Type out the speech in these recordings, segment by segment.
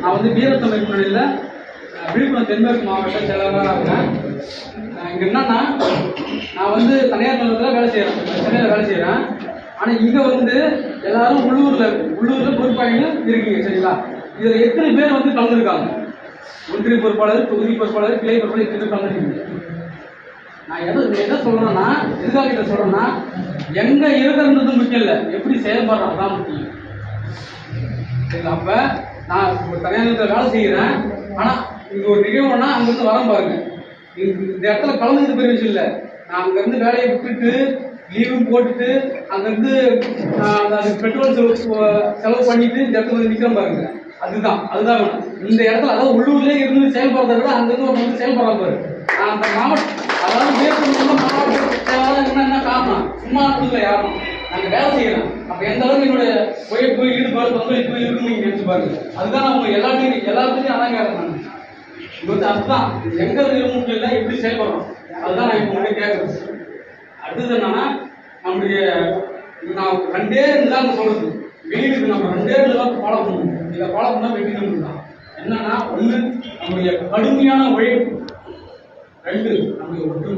நான் வந்து வீரத்தமிழ் முன்னணியில் விழுப்புரம் தென்மேற்கு மாவட்ட செயலாளராக இருக்கேன் இங்க என்னன்னா நான் வந்து தனியார் நிலத்தில் வேலை செய்கிறேன் சென்னையில் வேலை செய்கிறேன் ஆனால் இங்கே வந்து எல்லாரும் உள்ளூரில் உள்ளூரில் பொறுப்பாயின்னு இருக்கீங்க சரிங்களா? இதில் எத்தனை பேர் வந்து கலந்துருக்காங்க? ஒன்றிய பொறுப்பாளர் தொகுதி பொறுப்பாளர் கிளை பொறுப்பாளர் எத்தனை பேர் கலந்துருக்கீங்க. நான் எதை என்ன சொல்றேன்னா எதுக்காக சொல்கிறேன்னா சொல்றேன்னா எங்க இருக்கிறது முக்கியம் இல்லை. எப்படி செயல்படுறோம் தான் முக்கியம். சரி அப்ப நான் ஒரு தனியார் வேலை செய்கிறேன் ஆனா இது ஒரு நிகழ்வுனா அங்கிருந்து வரேன் பாருங்க. இந்த இடத்துல கலந்துக்கிட்டு பெரிய விஷயம் இல்லை. நான் அங்கிருந்து வேலையை விட்டுட்டு லீவும் போட்டுட்டு அங்கிருந்து ஆஹ், அந்த பெட்ரோல் செலவு செலவு பண்ணிட்டு இந்த இடத்துல வந்து நிக்கிறேன் பாருங்க. அதுதான் அதுதான் வேணும். இந்த இடத்துல அதாவது உள்ளூர்லேயே இருந்து செயல்படுறத விட அங்கிருந்து ஒரு வந்து செயல்படுறாங்க பாரு. நான் அந்த மாவட்டம் அதாவது மேற்கொண்டு மாவட்ட என்ன என்ன காரணம்? சும்மா கொடுக்கல யாரும்? நாங்கள் வேலை செய்யறோம். அப்போ எந்த அளவுக்கு என்னுடைய உழைப்பு ஈடுபாடு பங்களிப்பு இருக்குன்னு நீங்கள் நினச்சி பாருங்க. அதுதான் நான் உங்க எல்லாத்தையும் எல்லாத்துலையும் அதான் கேட்கறேன் நான் இது வந்து அதுதான் எங்க இருக்கிற இல்லை எப்படி செயல்படுறோம்? அதுதான் நான் இப்போ உங்கள்கிட்ட கேட்குறேன் அடுத்தது என்னன்னா நம்முடைய நான் ரெண்டே ரெண்டு தான் சொல்றது. வெளியிடுக்கு நம்ம ரெண்டே ரெண்டு தான் ஃபாலோ பண்ணணும். இதை ஃபாலோ பண்ணா வெளியிட நம்ம தான். என்னன்னா ஒன்று நம்முடைய கடுமையான உழைப்பு. ரெண்டு நம்முடைய ஒற்றுமை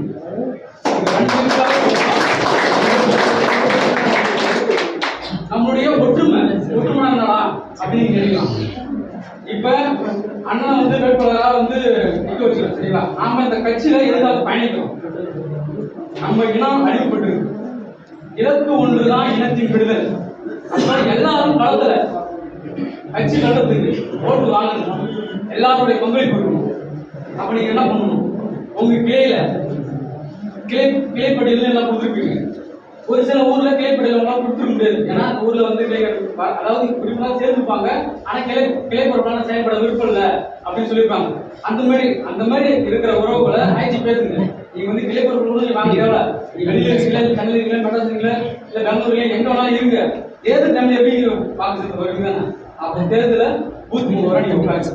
நம்முடைய ஒற்றுமை ஒற்றுமை என்னடா? அப்படின்னு கேட்கலாம். இப்ப அண்ணன் வந்து வேட்பாளரா வந்து நிக்க வச்சிருக்கோம் சரிங்களா நாம இந்த கட்சியில எதுக்காக பயணிக்கிறோம்? நம்ம இனம் அழிவுபட்டிருக்கு. இலக்கு ஒன்றுதான் இனத்தின் விடுதல். எல்லாரும் களத்துல கட்சி நடத்துக்கு ஓட்டு வாங்கணும். எல்லாருடைய பங்களிப்பு இருக்கணும் அப்ப நீங்க என்ன பண்ணணும்? உங்க கிளையில கிளை கிளைப்படியில் எல்லாம் கொடுத்துருப்பீங்க. ஒரு சில ஊர்ல கிளைப்படியில் எல்லாம் கொடுத்துட முடியாது. ஏன்னா அந்த ஊர்ல வந்து கிளை வ- அதாவது குறிப்பாக சேர்ந்துப்பாங்க. ஆனா கிளை கிளை செயல்பட விருப்பம் இல்லை அப்படின்னு சொல்லியிருப்பாங்க. அந்த மாதிரி அந்த மாதிரி இருக்கிற உறவுகளை ஆய்ச்சி பேசுங்க. நீங்க வந்து கிளை கூட வாங்க தேவை வெளியில இருக்கீங்களா தண்ணீர் சென்னையில இருக்கீங்களா மெட்ராஸ் இருக்கீங்களா இல்ல பெங்களூர்ல எங்க வேணாலும் இருங்க. தேர்தல் டைம்ல எப்படி பாக்குறது வருவீங்க தானே அப்ப தேர்தல பூத் மூணு வரை நீங்க உட்காந்து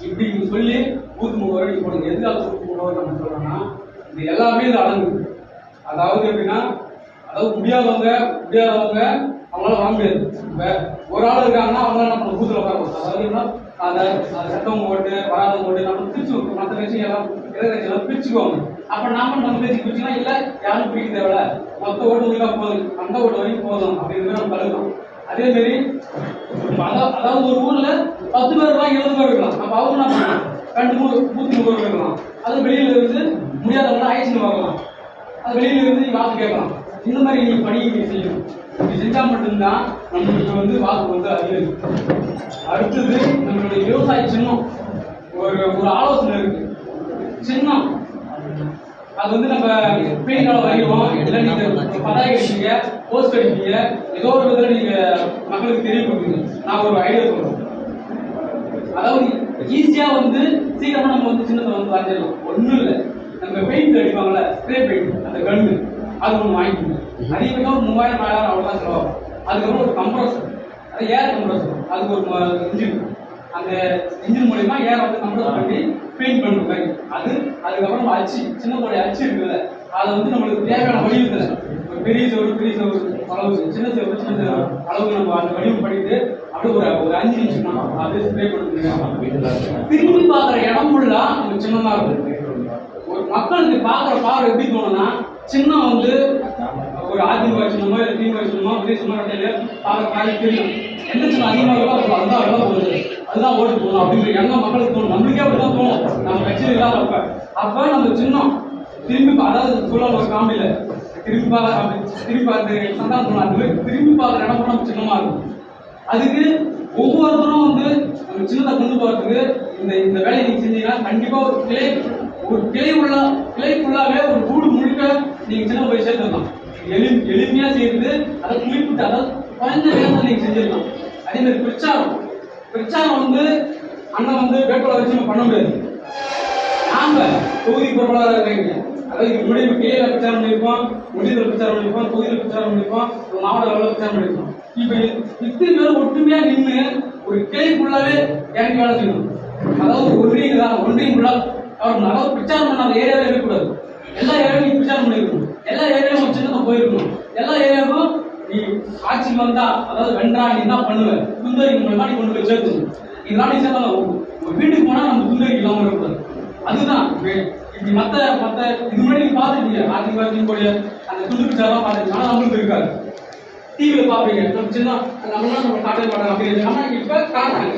இப்படி சொல்லி பூத் மூணு வரை போடுங்க எதுக்காக பூத் மூணு வரை நம்ம சொல்கிறோம்னா இது எல்லாமே இது அடங்கு. அதாவது எப்படின்னா அதாவது முடியாதவங்க முடியாதவங்க அவங்களால வர முடியாது. இப்போ ஒரு ஆள் இருக்காங்கன்னா அவங்களால நம்ம பண்ண பூத்துல முடியும் அதாவது என்ன அந்த அந்த சட்டவங்க ஓட்டு வராத ஓட்டு நம்ம பிரிச்சு மற்ற கட்சி எல்லாம் எதிர்கட்சி எல்லாம் பிரிச்சுக்குவாங்க. அப்ப நாம நம்ம பேச்சு பிரிச்சுனா இல்ல யாரும் பிரிக்க தேவையில்ல. மொத்த ஓட்டு ஒழுங்கா போதும்? அந்த ஓட்டு வரைக்கும் போதும். அப்படின்னு நம்ம கருதுறோம் அதே மாதிரி அதாவது ஒரு ஊர்ல பத்து பேர் இருக்கலாம் இருபது பேர் இருக்கலாம். அப்ப அவங்க என்ன பண்ணுவோம் ரெண்டு மூணு நூத்தி முப்பது பேர் இருக்கலாம் அது வெளியில இருந்து முடியாதவங்க ஆயிடுச்சுன்னு பார்க்கலாம் அது வெளியில இருந்து வாக்கு கேட்கலாம். இந்த மாதிரி நீங்க பணி நீங்க செய்யணும். இப்படி செஞ்சா மட்டும்தான் நம்மளுக்கு வந்து வாக்கு வந்து அதிகரிக்கும். அடுத்தது நம்மளுடைய விவசாய சின்னம். ஒரு ஒரு ஆலோசனை இருக்கு. சின்னம். அது வந்து நம்ம பெயின் காலம் வரைவோம் இல்லை நீங்க பதாகை அடிப்பீங்க போஸ்ட் அடிப்பீங்க ஏதோ ஒரு விதத்தில் நீங்க மக்களுக்கு தெரியப்படுத்துங்க நான் ஒரு ஐடியா சொல்றேன். அதாவது ஈஸியா வந்து சீக்கிரமா நம்ம வந்து சின்னத்தை வந்து வரைஞ்சிடலாம். ஒண்ணும் இல்ல. நம்ம பெயிண்ட் அடிப்பாங்கல்ல ஸ்ப்ரே பெயிண்ட் அந்த கண்ணு அது ஒண்ணு வாங்கிக்கோங்க அதிகமாக ஒரு மூவாயிரம் நாலாயிரம் அவ்வளவுதான் செலவாகும். அதுக்கப்புறம் ஒரு கம்ப்ரஸர் அது ஏர் கம்ப்ரஸர் அதுக்கு ஒரு இன்ஜின் அந்த இன்ஜின் மூலியமா ஏர் வந்து கம்ப்ரஸ் பண்ணி பெயிண்ட் பண்ற மாதிரி. அது அதுக்கப்புறம் அச்சு சின்னத்தோடைய அச்சு இருக்குல்ல அதை வந்து நம்மளுக்கு தேவையான வடிவத்துல. ஒரு பெரிய சோறு பெரிய சோறு அளவு சின்ன சோறு சின்ன அளவுக்கு நம்ம அந்த வடிவம் பண்ணிட்டு அப்படி ஒரு ஒரு அஞ்சு நிமிஷம் தான் அப்படியே ஸ்ப்ரே பண்ணுங்க திரும்பி பார்க்குற இடம் ஃபுல்லா நம்ம சின்னதா இருக்கும் ஒரு மக்களுக்கு பார்க்குற பார்வை எப்படி தோணும்னா சின்னம் வந்து ஒரு அதிமுக சின்னமோ இல்லை திமுக சின்னமோ விஜய் சின்னமோ பார்க்குற பார்வை தெரியும். எந்த சின்ன அதிகமாக இருக்கோ அதுதான் அதுதான் போகுது அதுதான் ஓட்டு போகணும் அப்படிங்கிற எண்ணம் மக்களுக்கு தோணும். நம்மளுக்கே அப்படிதான் தோணும். நம்ம கட்சியில் இல்லாத அப்போ. நம்ம சின்னம் திரும்பி அதாவது சொல்ல ஒரு காமெடியில திரும்பி பார்க்க அப்படி திரும்பி பார்த்து சந்தானம் சொல்லலாம் திரும்பி பார்க்குற இடம் கூட நம்ம சின்னமா இருக்கும். அதுக்கு ஒவ்வொருத்தரும் வந்து ஒரு சின்னதை கொண்டு போறதுக்கு இந்த இந்த வேலையை நீங்க செஞ்சீங்கன்னா கண்டிப்பா ஒரு கிளை ஒரு கிளை உள்ள கிளை ஃபுல்லாவே ஒரு கூடு முழுக்க நீங்க சின்ன போய் சேர்த்துடலாம் எளி எளிமையா சேர்ந்து அதை குறிப்பிட்டு அதை குறைந்த நேரத்தில் நீங்க செஞ்சிடலாம். அதே மாதிரி பிரச்சாரம். பிரச்சாரம் வந்து அண்ணன் வந்து வேட்பாளர் வச்சு நம்ம பண்ண முடியாது. நாம தொகுதி பொருளாதார இருக்கீங்க அதாவது இதுக்கு முன்னாடி கிளையில பிரச்சாரம் பண்ணியிருப்போம் முடிவில் பிரச்சாரம் பண்ணியிருப்போம் தொகுதியில் பிரச்சாரம் பண்ணியிருப்போம் மாவட்ட அளவில் பிரச்சாரம் பண்ணியிருப்போம் இப்ப இத்தனை பேர் ஒற்றுமையா நின்று ஒரு கிளைக்குள்ளாவே ஃபுல்லாவே இறங்கி வேலை செய்யணும். அதாவது ஒன்றியம் தான் ஒன்றியம் ஃபுல்லா அவர் அதாவது பிரச்சாரம் பண்ணாத ஏரியாவே இருக்கக்கூடாது. எல்லா ஏரியாவும் பிரச்சாரம் பண்ணிருக்கணும். எல்லா ஏரியாவும் ஒரு போயிருக்கணும். எல்லா ஏரியாவுக்கும் நீ ஆட்சிக்கு வந்தா அதாவது வென்றா நீ என்ன பண்ணுவ? துந்தரி மூலமா நீ கொண்டு போய் சேர்த்துக்கணும் இதெல்லாம் நீ சேர்த்தா வீட்டுக்கு போனா நம்ம துந்தரி இல்லாம இருக்கக்கூடாது. அதுதான் இப்படி மத்த மத்த இது முன்னாடி நீங்க பாத்துருக்கீங்க அதிமுக திமுக அந்த துண்டு பிரச்சாரம் பாத்துருக்கீங்க ஆனா அவங்களுக்கு இருக்காது. டிவியில் பார்ப்பீங்க. நம்ம சின்ன நம்மளாம் நம்ம காட்டவே மாட்டாங்க அப்படின்னு ஆனால் இப்போ காட்டுறாங்க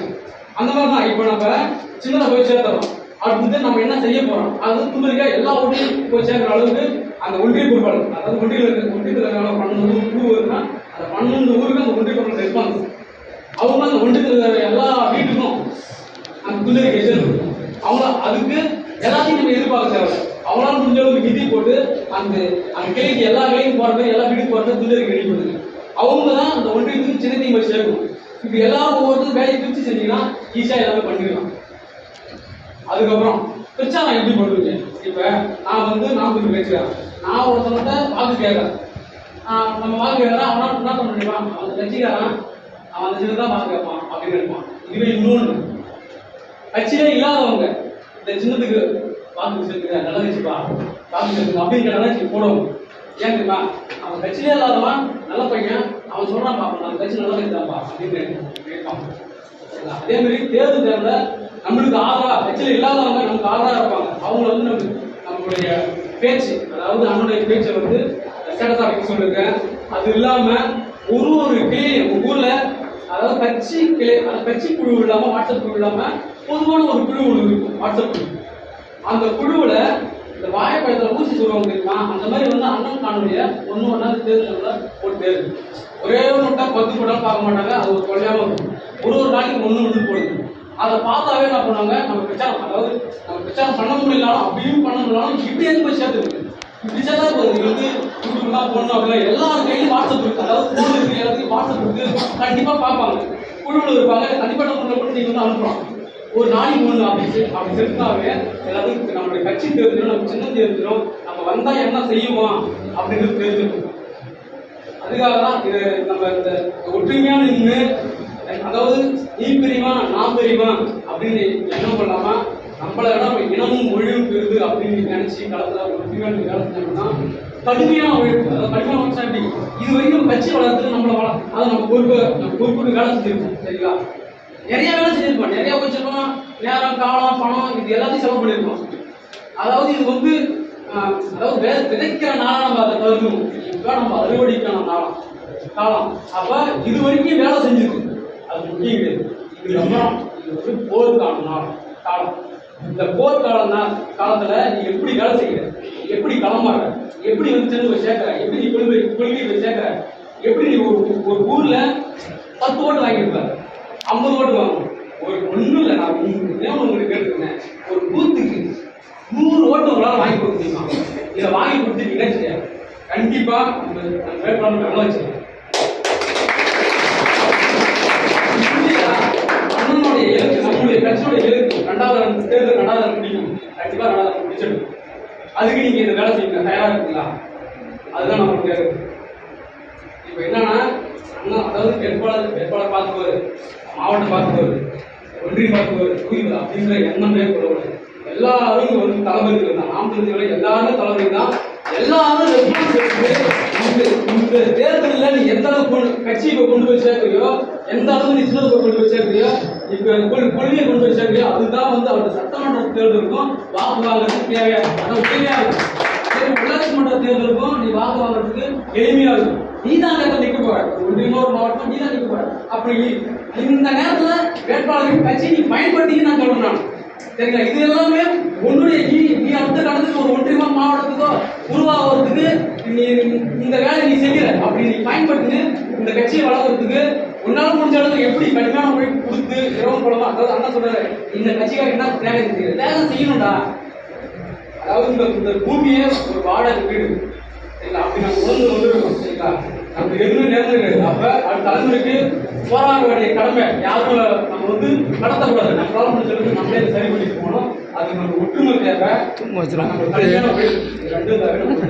அந்த மாதிரி தான். இப்போ நம்ம சின்னதாக போய் சேர்த்துறோம். அடுத்து நம்ம என்ன செய்ய போகிறோம் அது வந்து தும்பரிக்கா எல்லா ஒன்றியும் போய் சேர்க்குற அளவுக்கு அந்த ஒன்றிய பொருட்கள் அதாவது ஒன்றியில் இருக்க. ஒன்றியத்தில் இருக்கிற பன்னெண்டு ஊர் குழு இருக்குன்னா அந்த பன்னெண்டு ஊருக்கு அந்த ஒன்றிய பொறுப்பாளர் ரெஸ்பான்ஸ் அவங்க அந்த ஒன்றியத்தில் இருக்கிற எல்லா வீட்டுக்கும் அந்த குதிரை எதிர்ப்பு அவங்க அதுக்கு எல்லாத்தையும் நம்ம எதிர்பார்க்க தேவை அவங்களால முடிஞ்ச அளவுக்கு நிதி போட்டு அந்த அந்த கிளைக்கு எல்லா கிளைக்கும் போகிறது எல்லா வீட்டுக்கு போகிறது குதிரைக்கு ரெடி அவங்க தான் அந்த ஒன்றியத்துக்கு சின்னத்தையும் போய் சேர்க்கணும் இப்ப எல்லாரும் ஒவ்வொருத்தரும் வேலையை பிரிச்சு செஞ்சீங்கன்னா ஈஸியா எல்லாமே பண்ணிடலாம் அதுக்கப்புறம் பிரச்சாரம் எப்படி பண்ணுவீங்க இப்ப நான் வந்து நான் கொஞ்சம் பேசுறேன் நான் ஒருத்தவங்க வாக்கு கேட்கறேன். நம்ம வாக்கு கேட்கறேன் அவனா என்ன பண்ண முடியுமா? அவன் கட்சிக்காரன் அவன் அந்த சின்ன தான் வாக்கு கேட்பான் அப்படின்னு இருப்பான் இதுவே இன்னொன்று கட்சியிலே இல்லாதவங்க இந்த சின்னத்துக்கு வாக்கு சேர்த்துக்க நல்ல கட்சிப்பா வாக்கு சேர்த்துக்க அப்படின்னு நினைச்சு போடவும் ஏன் தெரியுமா? அவன் கட்சியிலே இல்லாதவன் நல்ல பையன் அவன் சொல்றான் பாப்பா அந்த கட்சி நல்ல கட்சி அப்படின்னு கேட்பான். அதே மாதிரி தேர்தல் தேர்தல நம்மளுக்கு ஆதரவா கட்சியில் இல்லாதவங்க நமக்கு ஆதரவா இருப்பாங்க. அவங்க வந்து நம்ம நம்மளுடைய பேச்சு அதாவது நம்மளுடைய பேச்சை வந்து ஸ்டேட்டஸ் ஆஃபீஸ் சொல்லிருக்கேன் அது இல்லாம ஒரு ஒரு கிளையும் ஊர்ல அதாவது கட்சி கிளை அந்த கட்சி குழு இல்லாம வாட்ஸ்அப் குழு இல்லாம பொதுவான ஒரு குழு ஒன்று இருக்கும் வாட்ஸ்அப் குழு. அந்த குழுவில் இந்த வாழைப்பழத்துல ஊசி சொல்லுவாங்க தெரியுமா? அந்த மாதிரி வந்து அண்ணன் காணொலிய ஒன்று ஒன்றா தேர்தல போட்டு தேர்வு ஒரே ஒரு முட்டை பத்து படம் பார்க்க மாட்டாங்க அது ஒரு கொள்ளையாம இருக்கும். ஒரு ஒரு நாளைக்கு ஒண்ணு ஒன்று போடுது. அதை பார்த்தாவே என்ன பண்ணுவாங்க? நம்ம பிரச்சாரம் அதாவது நம்ம பிரச்சாரம் பண்ண முடியலாம் அப்படியும் பண்ண முடியலாம் இப்படி எதுக்கு போய் சேர்த்து இப்படி சேர்த்தா வந்து யூடியூப் தான் போடணும் அப்படின்னா எல்லா கையிலும் வாட்ஸ்அப் இருக்கு. அதாவது போன் இருக்கு எல்லாத்தையும் வாட்ஸ்அப் இருக்கு. கண்டிப்பா பார்ப்பாங்க. குழுவில் இருப்பாங்க. தனிப்பட்ட நம்ம கூட நீங்க வந்து அனுப்பலாம். ஒரு நாளைக்கு ஒண்ணு அப்படி அப்படி செலுத்தாவே எல்லாத்துக்கும் நம்மளுடைய கட்சி தெரிஞ்சிடும் நம்ம சின்ன தெரிஞ்சிடும் நம்ம வந்தா என்ன செய்யுமா அப்படின்றது தெரிஞ்சிடும் அதுக்காக தான் இது நம்ம இந்த ஒற்றுமையான நின்று அதாவது நீ பிரிவா நான் பிரிவா அப்படின்னு எண்ணம் பண்ணாம நம்மள விட நம்ம இனமும் மொழியும் பெறுது அப்படின்னு நினைச்சு களத்துல ஒற்றுமையான வேலை செஞ்சோம்னா கடுமையான உழைப்பு அதாவது கடுமையான உழைப்பு இது வரைக்கும் கட்சி வளர்த்து நம்மள வள அதை நம்ம பொறுப்பு நம்ம பொறுப்புக்கு வேலை செஞ்சிருக்கோம் சரிங்களா? நிறைய வேலை செஞ்சிருப்போம். நிறைய வச்சிருக்கோம் நேரம் காலம் பணம் இது எல்லாத்தையும் செலவு பண்ணியிருக்கோம் அதாவது இது வந்து அதாவது வேலை விதைக்கிற நாளாக நம்ம அதை கருதணும் இப்போ நம்ம அறுவடைக்கான நாளம் காலம். அப்போ இது வரைக்கும் வேலை செஞ்சிருக்கு. அது முக்கியம் கிடையாது. இதுக்கப்புறம் இது வந்து போருக்கான நாளம் காலம். இந்த போர் காலம் தான் காலத்துல நீ எப்படி வேலை செய்யற? எப்படி களமாற எப்படி வந்து சேர்ந்து போய் சேர்க்கிற? எப்படி நீ கொள்கை கொள்கை போய் சேர்க்கிற? எப்படி நீ ஒரு ஒரு ஊர்ல பத்து ஓட்டு வாங்கியிருப்பாரு ஐம்பது ஓட்டு வாங்கணும் ஒரு ஒன்றும் இல்லை நான் உங்களுக்கு உங்களுக்கு கேட்டுருக்கேன் ஒரு பூத்துக்கு நூறு ஓட்டு உங்களால வாங்கி கொடுக்க முடியுமா? இதை வாங்கி கொடுத்துட்டீங்கன்னா சரியா கண்டிப்பாக அந்த அந்த வேட்பாளர் நல்லா வச்சிருக்கேன். அண்ணனுடைய இலக்கு நம்முடைய கட்சியோட எழுத்து ரெண்டாவது ரன் தேர்தல் ரெண்டாவது முடியும் பிடிக்கும். கண்டிப்பா ரெண்டாவது ரன் அதுக்கு நீங்கள் இந்த வேலை செய்யுங்க தயாராக இருக்குங்களா? அதுதான் நம்மளுடைய இலக்கு. இப்போ என்னன்னா அண்ணா அதாவது வேட்பாளர் வேட்பாளர் பார்த்துக்குவாரு. மாவட்டம் பார்த்துக்குவாரு ஒன்றியம் பார்த்துக்குவாரு புரியுதா? அப்படிங்கிற எண்ணமே கூடக்கூடாது எல்லாரும் இங்க வந்து தளபதிகள் தான். நாம் தெரிஞ்சவரை எல்லாரும் தளபதி தான். எல்லாரும் இந்த தேர்தலில் நீ எந்த அளவுக்கு கொண்டு- கட்சியை கொண்டு போய் சேர்க்கிறியோ எந்த அளவுக்கு நீ சின்னத்தை கொண்டு போய் சேர்க்கிறியோ இப்போ கொள்கையை கொண்டு போய் சேர்க்கிறியோ அதுதான் வந்து அவருடைய சட்டமன்ற தேர்தலுக்கும் வாக்கு வாங்குறதுக்கு தேவையா அதான் உதவியா இருக்கும் உள்ளாட்சி மன்ற தேர்தலுக்கும் நீ வாக்கு வாங்குறதுக்கு எளிமையா இருக்கும். நீ தான் நேரத்தில் நிக்க போற. ஒரு மாவட்டம் நீ தான் நிக்க போற. அப்படி இந்த நேரத்துல வேட்பாளர்கள் கட்சி நீ பயன்படுத்தி நான் சொல்லணும் நான் சரிங்களா? இது எல்லாமே உன்னுடைய நீ நீ அடுத்த கடத்துக்கு ஒரு ஒன்றியமா மாவட்டத்துக்கோ உருவாகிறதுக்கு நீ இந்த வேலை நீ செய்யற அப்படி நீ பயன்படுத்தி இந்த கட்சியை வளர்க்கறதுக்கு உன்னால முடிஞ்ச அளவுக்கு எப்படி கடுமையான உழைப்பு கொடுத்து இரவு போலமா அதாவது அண்ணா சொல்றாரு. இந்த கட்சிக்காக என்ன தேவை செய்யணும் தேவை செய்யணும்டா. அதாவது இந்த இந்த பூமியே ஒரு வாடகை வீடு. சரிங்களா அப்படி நம்ம உணர்ந்து வந்துருக்கோம் சரிங்களா? நம்ம எதுவும் நேர்ந்து அப்ப அடுத்த தலைமுறைக்கு போராட வேண்டிய கடமை யாரும் நம்ம வந்து கடத்தக்கூடாது நம்மளால முடிஞ்ச அளவுக்கு நம்மளே சரி பண்ணிட்டு போகணும் அது நம்ம ஒற்றுமை தேவை. நம்ம கடுமையான உழைப்பு.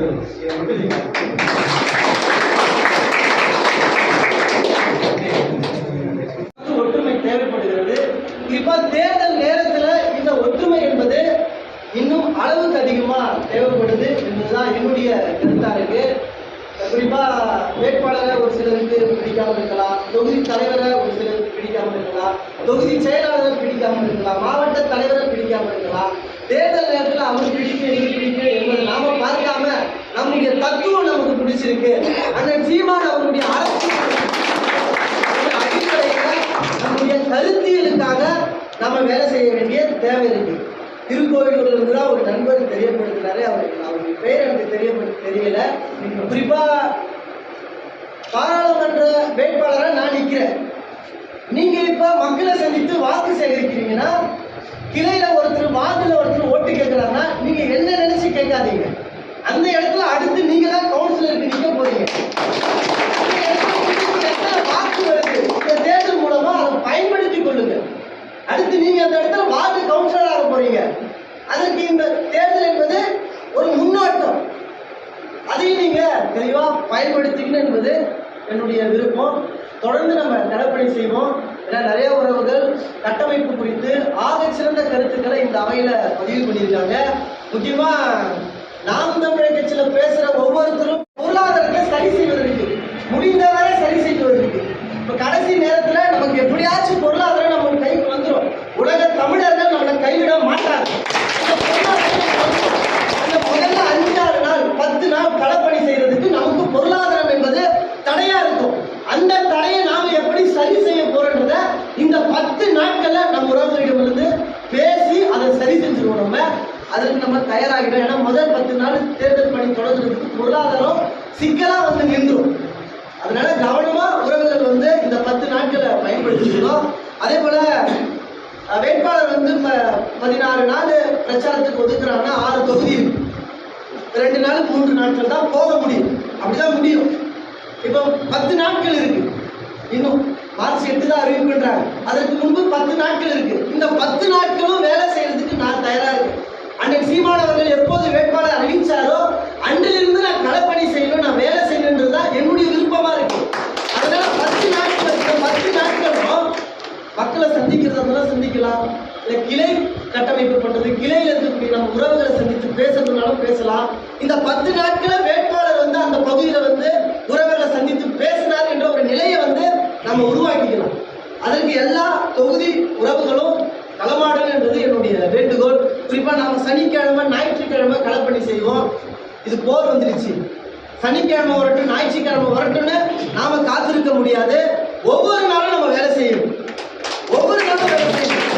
அதிகமாக அதிகமா தேவைப்படுது என்பதுதான் என்னுடைய கருத்தா இருக்கு. குறிப்பா வேட்பாளரை ஒரு சிலருக்கு பிடிக்காமல் இருக்கலாம் தொகுதி தலைவரை ஒரு சிலருக்கு பிடிக்காமல் இருக்கலாம் தொகுதி செயலாளரை பிடிக்காமல் இருக்கலாம் மாவட்ட தலைவரை பிடிக்காமல் இருக்கலாம். தேர்தல் நேரத்தில் அவர் பிடிக்கும் எனக்கு பிடிக்கும் என்பதை நாம பார்க்காம நம்முடைய தத்துவம் நமக்கு பிடிச்சிருக்கு. அந்த சீமான் அவருடைய அரசியல் அடிப்படையில் நம்முடைய கருத்தியலுக்காக நம்ம வேலை செய்ய வேண்டிய தேவை இருக்கு. திருக்கோவிலூர்ல இருந்து ஒரு நண்பர் தெரியப்படுத்தினாரு. அவருக்கு அவருடைய பெயர் எனக்கு தெரியப்படு தெரியல. குறிப்பா பாராளுமன்ற வேட்பாளரா நான் நிக்கிறேன். நீங்க இப்ப மக்களை சந்தித்து வாக்கு சேகரிக்கிறீங்கன்னா கிளையில ஒருத்தர் வார்டுல ஒருத்தர் ஓட்டு கேட்கிறாங்கன்னா நீங்க என்ன நினைச்சு கேட்காதீங்க. அந்த இடத்துல அடுத்து நீங்க தான் கவுன்சிலருக்கு நிக்க போறீங்க. வாக்கு வருது இந்த தேர்தல் மூலமா அதை பயன்படுத்திக் கொள்ளுங்க அடுத்து நீங்க அந்த இடத்துல வார்டு கவுன்சிலர் ஆக போறீங்க. அதற்கு இந்த தேர்தல் என்பது ஒரு முன்னோட்டம். அதையும் நீங்க தெளிவா பயன்படுத்திக்கணும் என்பது என்னுடைய விருப்பம். தொடர்ந்து நம்ம நடைப்பணி செய்வோம். ஏன்னா நிறைய உறவுகள் கட்டமைப்பு குறித்து ஆக சிறந்த கருத்துக்களை இந்த அவையில பதிவு பண்ணியிருக்காங்க. முக்கியமா நாம் தமிழர் கட்சியில பேசுற ஒவ்வொருத்தரும் பொருளாதாரத்தை சரி செய்வதற்கு முடிந்தவரை சரி செய்வதற்கு இப்ப கடைசி நேரத்துல நமக்கு எப்படியாச்சும் பொருளாதாரம் நம்ம கைக்கு வந்துடும் உலக தமிழர்கள் நம்மளை கைவிட மாட்டாங்க இந்த பொருளாதாரம் அந்த முதல்ல அஞ்சாறு நாள் பத்து நாள் களப்பணி செய்யறதுக்கு நமக்கு பொருளாதாரம் என்பது தடையா இருக்கும் அந்த தடையை நாம எப்படி சரி செய்ய போறோன்றத இந்த பத்து நாட்கள்ல நம்ம உறவுகளிடமிருந்து பேசி அதை சரி செஞ்சிருவோம் நம்ம அதற்கு நம்ம தயாராகிட்டோம் ஏன்னா முதல் பத்து நாள் தேர்தல் பணி தொடங்குறதுக்கு பொருளாதாரம் சிக்கலா வந்து நின்றும் அதனால கவனமா உறவுகள் வந்து இந்த பத்து நாட்களை பயன்படுத்திக்கணும் அதே போல அஹ், வேட்பாளர் வந்து ப- ஆறு நாள் பிரச்சாரத்துக்கு ஒதுக்குறாங்கன்னா ஆறு தொகுதி இருக்கு. ரெண்டு நாள் மூன்று நாட்கள் தான் போக முடியும். அப்படிதான் முடியும். இப்போ பத்து நாட்கள் இருக்கு. இன்னும் மார்ச் எட்டு தான் அறிவிப்புன்றாங்க. அதற்கு முன்பு பத்து நாட்கள் இருக்கு. இந்த பத்து நாட்களும் வேலை செய்யறதுக்கு நான் தயாரா இருக்கேன். அன்றைக்கு சீமானவர்கள் எப்போது வேட்பாளர் அறிவிச்சாரோ அன்றிலிருந்து நான் களப்பணி செய்யணும் நான் வேலை செய்யணுன்றது தான் என்னுடைய விருப்பமா இருக்கு. அதனால பத்து நாட்கள் பத்து நாட்களும் மக்களை சந்திக்கிறதெல்லாம் சந்திக்கலாம். இல்லை கிளை கட்டமைப்பு பண்ணுறது கிளையில் இருக்கக்கூடிய நம்ம உறவுகளை சந்தித்து பேசுறதுனாலும் பேசலாம். இந்த பத்து நாட்கள வேட்பாளர் வந்து அந்த பகுதியில் வந்து உறவுகளை சந்தித்து பேசினார் என்ற ஒரு நிலையை வந்து நம்ம உருவாக்கிக்கலாம். அதற்கு எல்லா தொகுதி உறவுகளும் களமாடல் என்பது என்னுடைய வேண்டுகோள். குறிப்பாக நாம் சனிக்கிழமை ஞாயிற்றுக்கிழமை களப்பணி செய்வோம். இது போர் வந்துருச்சு. சனிக்கிழமை வரட்டும் ஞாயிற்றுக்கிழமை வரட்டும்னு நாம காத்திருக்க முடியாது. ஒவ்வொரு நாளும் நம்ம வேலை செய்யணும் ஒவ்வொரு நாளும் வேலை செய்யணும்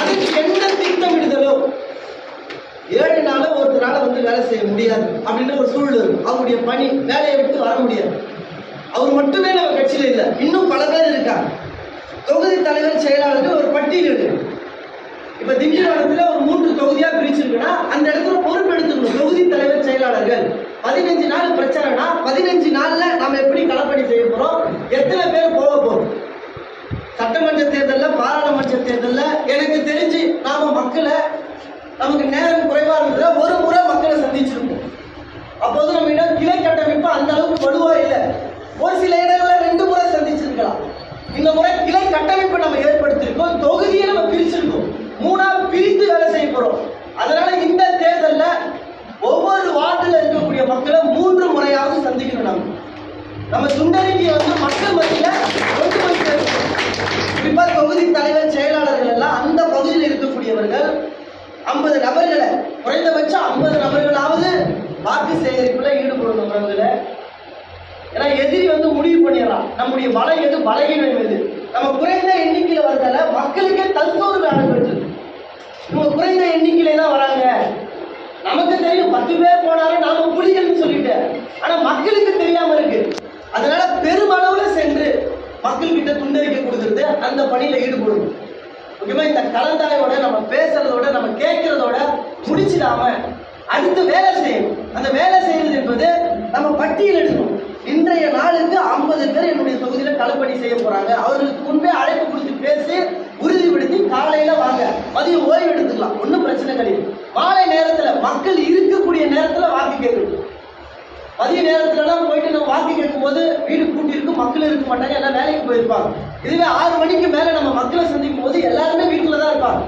அதுக்கு எந்த திட்டமிடுதலோ ஏழு நாளும் ஒருத்தரால வந்து வேலை செய்ய முடியாது அப்படின்னு ஒரு சூழல் இருக்கும் அவருடைய பணி வேலையை விட்டு வர முடியாது அவர் மட்டுமே நம்ம கட்சியில இல்லை இன்னும் பல பேர் இருக்காங்க தொகுதி தலைவர் செயலாளர்கள் ஒரு பட்டியல் இருக்கு. இப்ப திண்டிவனத்துல ஒரு மூன்று தொகுதியா பிரிச்சிருக்குன்னா அந்த இடத்துல பொறுப்பு எடுத்துக்கணும். தொகுதி தலைவர் செயலாளர்கள். பதினஞ்சு நாள் பிரச்சனைனா பதினஞ்சு நாள்ல நாம எப்படி களப்பணி செய்ய போறோம்? எத்தனை பேர் போக போறோம்? சட்டமன்ற தேர்தலில் பாராளுமன்ற தேர்தலில் எனக்கு தெரிஞ்சு நாம மக்களை நமக்கு நேரம் குறைவாக இருந்ததுல ஒரு முறை மக்களை சந்திச்சிருப்போம். அப்போது நம்ம இடம் கிளை கட்டமைப்பு அந்த அளவுக்கு வலுவாக இல்லை. ஒரு சில இடங்களில் ரெண்டு முறை சந்திச்சிருக்கலாம். இந்த முறை கிளை கட்டமைப்பை நம்ம ஏற்படுத்தியிருக்கோம். தொகுதியை நம்ம பிரிச்சிருக்கோம். மூணா பிரித்து வேலை செய்ய போறோம். அதனால இந்த தேர்தல்ல ஒவ்வொரு வார்டுல இருக்கக்கூடிய மக்களை மூன்று முறையாவது சந்திக்கணும் நம்ம நம்ம சுண்டரிக்கு வந்து மக்கள் மத்தியில கொண்டு போய் சேர்க்கணும். குறிப்பா தொகுதி தலைவர் செயலாளர்கள் எல்லாம் அந்த பகுதியில் இருக்கக்கூடியவர்கள் ஐம்பது நபர்களை குறைந்தபட்சம் ஐம்பது நபர்களாவது வாக்கு சேகரிப்புல ஈடுபடணும் உறவுகளை ஏன்னா எதிரி வந்து முடிவு பண்ணிடலாம் நம்முடைய பலம் எது பலகீனம் எது நம்ம குறைந்த எண்ணிக்கையில வரதால மக்களுக்கே தற்போது அனுப்பிட்டு இவங்க குறைந்த எண்ணிக்கையில தான் வராங்க நமக்கு தெரியும் பத்து பேர் போனாலும் நாம புலிகள்னு சொல்லிட்டு ஆனா மக்களுக்கு தெரியாம இருக்கு. அதனால பெருமளவுல சென்று மக்கள்கிட்ட துண்டறிக்கை கொடுக்கறது அந்த பணியில ஈடுபடணும் முக்கியமா இந்த கலந்தாயோட நம்ம பேசுறதோட நம்ம கேட்கறதோட முடிச்சிடாம அடுத்து வேலை செய்யணும். அந்த வேலை செய்யறது என்பது நம்ம பட்டியல் எடுக்கணும். இன்றைய நாளுக்கு ஐம்பது பேர் என்னுடைய தொகுதியில களப்பணி செய்ய போறாங்க. அவர்களுக்கு முன்பே அழைப்பு கொடுத்து பேசி உறுதிப்படுத்தி காலையில வாங்க. மதியம் ஓய்வு எடுத்துக்கலாம். ஒன்றும் பிரச்சனை கிடையாது. மாலை நேரத்துல மக்கள் இருக்கக்கூடிய நேரத்துல வாக்கு கேட்கணும். மதிய நேரத்துலலாம் போயிட்டு நம்ம வாக்கு கேட்கும்போது வீடு கூட்டி இருக்கும் மக்கள் இருக்க மாட்டாங்க எல்லாம் வேலைக்கு போயிருப்பாங்க. இதுவே ஆறு மணிக்கு மேலே நம்ம மக்களை சந்திக்கும் போது எல்லாருமே வீட்டில் தான் இருப்பாங்க.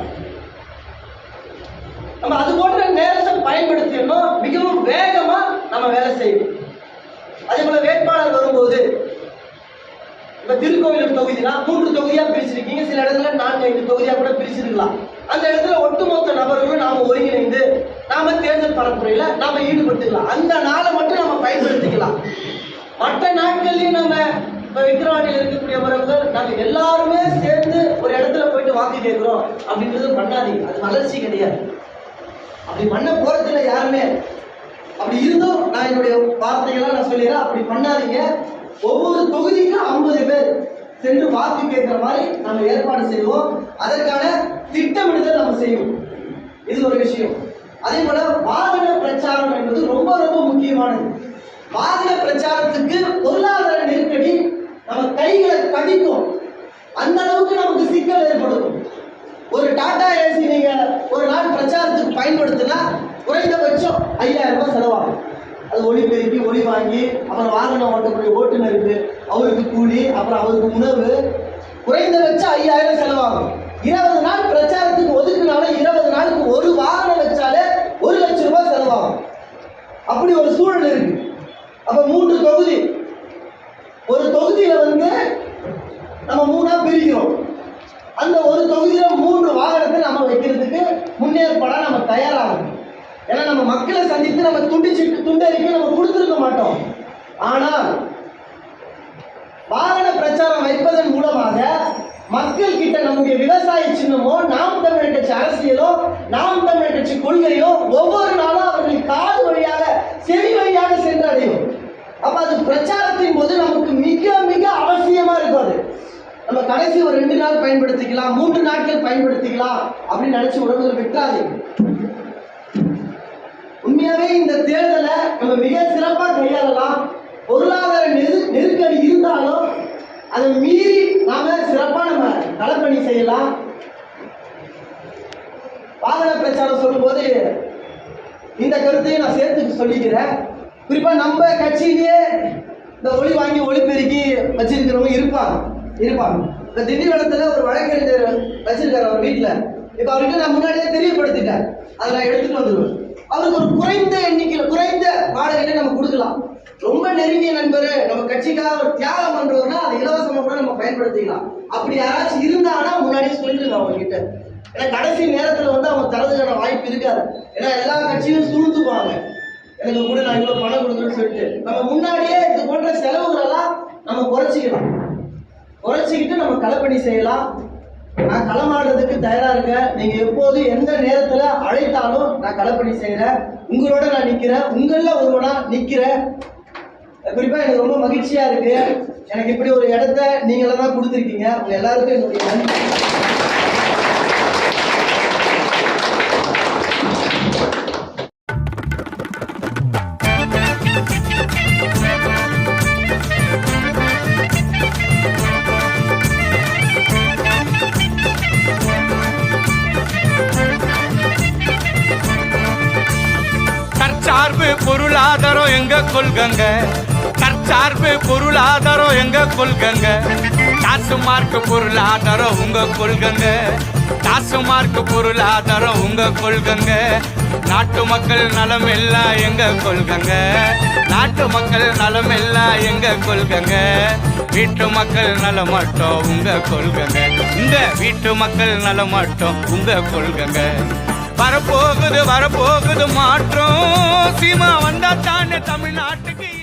நம்ம அது போன்ற நேரத்தை பயன்படுத்தணும் மிகவும் வேகமா நம்ம வேலை செய்யணும். அதே போல வேட்பாளர் வரும்போது இப்ப திருக்கோவிலூர் தொகுதினா மூன்று தொகுதியா பிரிச்சிருக்கீங்க. சில இடத்துல நான்கு ஐந்து தொகுதியா கூட பிரிச்சிருக்கலாம். அந்த இடத்துல ஒட்டுமொத்த நபர்களும் நாம ஒருங்கிணைந்து நாம தேர்தல் பரப்புரையில நாம ஈடுபட்டுக்கலாம் அந்த நாளை மட்டும் நம்ம பயன்படுத்திக்கலாம். மற்ற நாட்கள்லயும் நம்ம இப்ப விக்கிரவாண்டியில் இருக்கக்கூடியவர்கள் நம்ம எல்லாருமே சேர்ந்து ஒரு இடத்துல போயிட்டு வாக்கு கேட்கிறோம். அப்படின்றது பண்ணாதீங்க. அது வளர்ச்சி கிடையாது. அப்படி பண்ண போறதில்ல யாருமே. அப்படி இருந்தும் நான் என்னுடைய வார்த்தைகளை நான் சொல்லிடுறேன். அப்படி பண்ணாதீங்க. ஒவ்வொரு தொகுதிக்கும் ஐம்பது பேர் சென்று வாக்கு கேட்கிற மாதிரி நம்ம ஏற்பாடு செய்வோம். அதற்கான திட்டமிடுதல் நம்ம செய்வோம். இது ஒரு விஷயம். அதே போல வாகன பிரச்சாரம் என்பது ரொம்ப ரொம்ப முக்கியமானது. வாகன பிரச்சாரத்துக்கு பொருளாதார நெருக்கடி நம்ம கைகளை கடிக்கும். அந்த அளவுக்கு நமக்கு சிக்கல் ஏற்படும் ஒரு டாடா ஏசி நீங்க ஒரு நாள் பிரச்சாரத்துக்கு பயன்படுத்தினா குறைந்தபட்சம் ஐயாயிரம் ரூபாய் செலவாகும். அது ஒளி பெருக்கி ஒளி வாங்கி அப்புறம் வாகனம் ஓட்டக்கூடிய ஓட்டுநருக்கு அவருக்கு கூலி அப்புறம் அவருக்கு உணவு குறைந்தபட்சம் ஐயாயிரம் செலவாகும். இருபது நாள் பிரச்சாரத்துக்கு ஒதுக்குனாலும் இருபது நாளுக்கு ஒரு வாகனம் வச்சாலே ஒரு லட்சம் ரூபாய் செலவாகும். அப்படி ஒரு சூழல் இருக்கு. அப்ப மூன்று தொகுதி. ஒரு தொகுதியில வந்து நம்ம மூணா பிரிக்கிறோம். அந்த ஒரு தொகுதியில மூன்று வாகனத்தை நம்ம வைக்கிறதுக்கு முன்னேற்பாடா நம்ம தயாராகும் ஏன்னா நம்ம மக்களை சந்தித்து நம்ம துண்டிச்சிட்டு துண்டறிக்கை நம்ம கொடுத்துருக்க மாட்டோம். ஆனால் வாகன பிரச்சாரம் வைப்பதன் மூலமாக மக்கள் கிட்ட நம்முடைய விவசாய சின்னமோ நாம் தமிழ்கிட்ட கட்சி அரசியலோ நாம் தமிழர் கட்சி கொள்கையோ ஒவ்வொரு நாளும் அவர்கள் காது வழியாக செவி வழியாக சென்றடையும் அப்ப அது பிரச்சாரத்தின் போது நமக்கு மிக மிக அவசியமா இருக்கும் அது நம்ம கடைசி ஒரு ரெண்டு நாள் பயன்படுத்திக்கலாம் மூன்று நாட்கள் பயன்படுத்திக்கலாம் அப்படின்னு நினைச்சு உடம்புல விட்டுறாதீங்க. உண்மையாவே இந்த தேர்தலை நம்ம மிக சிறப்பாக கையாளலாம். பொருளாதார நெரு நெருக்கடி இருந்தாலும் அதை மீறி நாம சிறப்பாக நம்ம தலைப்பணி செய்யலாம். வாகன பிரச்சாரம் சொல்லும்போது இந்த கருத்தையும் நான் சேர்த்து சொல்லிக்கிறேன். குறிப்பாக நம்ம கட்சியிலேயே இந்த ஒளி வாங்கி ஒளி பெருக்கி வச்சிருக்கிறவங்க இருப்பாங்க இருப்பாங்க. இந்த திண்டிவனத்துல ஒரு வழக்கறிஞர் வச்சிருக்காரு அவர் வீட்டுல இப்ப அவருக்கு நான் முன்னாடியே தெரியப்படுத்திட்டேன். அதை நான் எடுத்துட்டு வந்துடுவேன் அவருக்கு ஒரு குறைந்த எண்ணிக்கையில குறைந்த வாடகையில நம்ம கொடுக்கலாம். ரொம்ப நெருங்கிய நண்பர் நம்ம கட்சிக்காக ஒரு தியாகம் பண்றவர்னா அதை இலவசமா கூட நம்ம பயன்படுத்திக்கலாம். அப்படி யாராச்சும் இருந்தாங்கன்னா முன்னாடியே சொல்லிடுங்க அவங்க கிட்ட ஏன்னா கடைசி நேரத்துல வந்து அவங்க தரதுக்கான வாய்ப்பு இருக்காது. ஏன்னா எல்லா கட்சியும் சூழ்ந்துப்பாங்க எனக்கு கூட நான் இவ்வளவு பணம் கொடுக்குறேன்னு சொல்லிட்டு. நம்ம முன்னாடியே இது போன்ற செலவுகளெல்லாம் நம்ம குறைச்சிக்கலாம் குறைச்சிக்கிட்டு நம்ம களப்பணி செய்யலாம். நான் களமாடுறதுக்கு தயாராக இருக்கேன். நீங்கள் எப்போது எந்த நேரத்தில் அழைத்தாலும் நான் களப்பணி செய்கிறேன் உங்களோட நான் நிற்கிறேன் உங்களில் ஒருவனா நிற்கிறேன் குறிப்பாக எனக்கு ரொம்ப மகிழ்ச்சியாக இருக்குது எனக்கு இப்படி ஒரு இடத்த நீங்களாக தான் கொடுத்துருக்கீங்க. உங்கள் எல்லாருக்கும் என்னுடைய நன்றி. பொருளாதாரம் எங்க கொள்கங்க? தற்சார்பு பொருளாதாரம் எங்க கொள்கங்க? காசு மார்க்கு பொருளாதாரம் உங்க கொள்கங்க. காசு மார்க்கு பொருளாதாரம் உங்க கொள்கங்க. நாட்டு மக்கள் நலம் எல்லாம் எங்க கொள்கங்க? நாட்டு மக்கள் நலம் எல்லாம் எங்க கொள்கங்க? வீட்டு மக்கள் நலம் மட்டும் உங்க கொள்கங்க. இந்த வீட்டு மக்கள் நலம் மட்டும் உங்க கொள்கங்க. வரப்போகுது வரப்போகுது மாற்றம். சீமா வந்தா தானே தமிழ்நாட்டுக்கு.